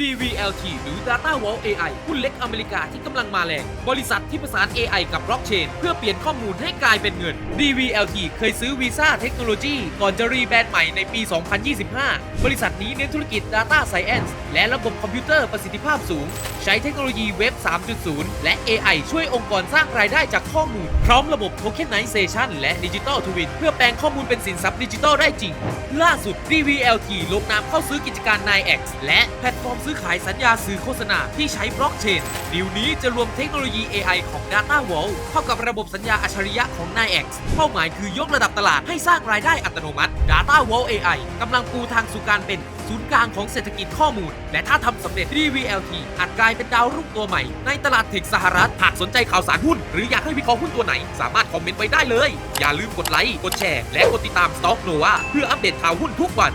DVLT หรือ Data Vault AI หุ้นเล็กอเมริกาที่กำลังมาแรง บริษัทที่ประสาน AI กับบล็อกเชนเพื่อเปลี่ยนข้อมูลให้กลายเป็นเงิน DVLT เคยซื้อวีซ่าเทคโนโลยีก่อนจะรีแบรนด์ใหม่ในปี 2025 บริษัทนี้เน้นธุรกิจ Data Science และระบบคอมพิวเตอร์ประสิทธิภาพสูง ใช้เทคโนโลยีเว็บ 3.0 และ AI ช่วยองค์กรสร้างรายได้จากข้อมูล พร้อมระบบ Tokenization และ Digital Twin เพื่อแปลงข้อมูลเป็นสินทรัพย์ดิจิทัลได้จริง ล่าสุด DVLT ลงนามเข้าซื้อกิจการ 9X และแพลตฟอร์มซื้อขายสัญญาสื่อโฆษณาที่ใช้บล็อกเชนดีลนี้จะรวมเทคโนโลยี AI ของ Data Vault เข้ากับระบบสัญญาอัจฉริยะของ 9X เป้าหมายคือยกระดับตลาดให้สร้างรายได้อัตโนมัติ Data Vault AI กำลังปูทางสู่การเป็นศูนย์กลางของเศรษฐกิจข้อมูล และถ้าทำสำเร็จ DVLT อาจกลายเป็นดาวรุ่งตัวใหม่ ในตลาดเทคสหรัฐ หากสนใจข่าวสารหุ้น หรืออยากให้วิเคราะห์หุ้นตัวไหน สามารถคอมเมนต์ไว้ได้เลย อย่าลืมกดไลค์ กดแชร์ และกดติดตาม Stock Nova เพื่ออัปเดตข่าวหุ้นทุกวัน